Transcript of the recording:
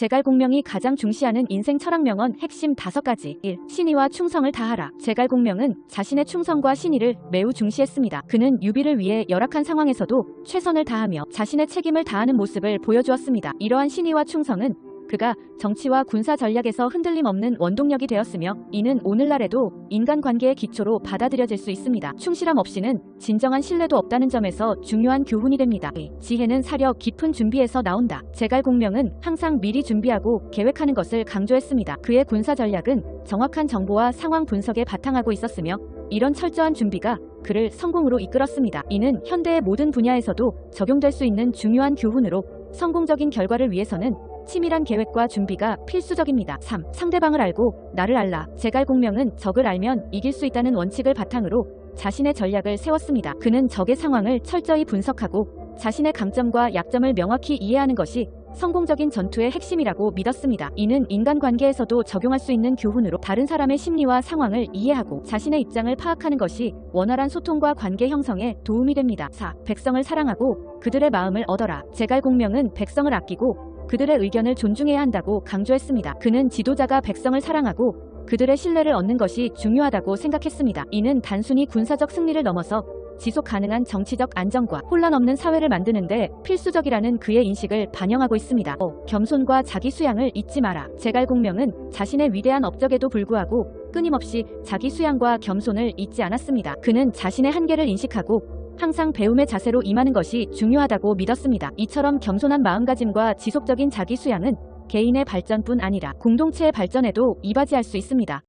제갈공명이 가장 중시하는 인생 철학 명언 핵심 다섯 가지 1. 신의와 충성을 다하라. 제갈공명은 자신의 충성과 신의를 매우 중시했습니다. 그는 유비를 위해 열악한 상황에서도 최선을 다하며 자신의 책임을 다하는 모습을 보여주었습니다. 이러한 신의와 충성은 그가 정치와 군사 전략에서 흔들림 없는 원동력이 되었으며 이는 오늘날에도 인간관계의 기초로 받아들여질 수 있습니다. 충실함 없이는 진정한 신뢰도 없다는 점에서 중요한 교훈이 됩니다. 지혜는 사려 깊은 준비에서 나온다. 제갈 공명은 항상 미리 준비하고 계획하는 것을 강조했습니다. 그의 군사 전략은 정확한 정보와 상황 분석에 바탕하고 있었으며 이런 철저한 준비가 그를 성공으로 이끌었습니다. 이는 현대의 모든 분야에서도 적용될 수 있는 중요한 교훈으로 성공적인 결과를 위해서는 치밀한 계획과 준비가 필수적입니다. 3. 상대방을 알고 나를 알라. 제갈 공명은 적을 알면 이길 수 있다는 원칙을 바탕으로 자신의 전략을 세웠습니다. 그는 적의 상황을 철저히 분석하고 자신의 강점과 약점을 명확히 이해하는 것이 성공적인 전투의 핵심이라고 믿었습니다. 이는 인간관계에서도 적용할 수 있는 교훈으로 다른 사람의 심리와 상황을 이해하고 자신의 입장을 파악하는 것이 원활한 소통과 관계 형성에 도움이 됩니다. 4. 백성을 사랑하고 그들의 마음을 얻어라. 제갈 공명은 백성을 아끼고 그들의 의견을 존중해야 한다고 강조했습니다. 그는 지도자가 백성을 사랑하고 그들의 신뢰를 얻는 것이 중요하다고 생각했습니다. 이는 단순히 군사적 승리를 넘어서 지속 가능한 정치적 안정과 혼란 없는 사회를 만드는데 필수적이라는 그의 인식을 반영하고 있습니다. 5. 겸손과 자기 수양을 잊지 마라. 제갈공명은 자신의 위대한 업적에도 불구하고 끊임없이 자기 수양과 겸손을 잊지 않았습니다. 그는 자신의 한계를 인식하고 항상 배움의 자세로 임하는 것이 중요하다고 믿었습니다. 이처럼 겸손한 마음가짐과 지속적인 자기 수양은 개인의 발전뿐 아니라 공동체의 발전에도 이바지할 수 있습니다.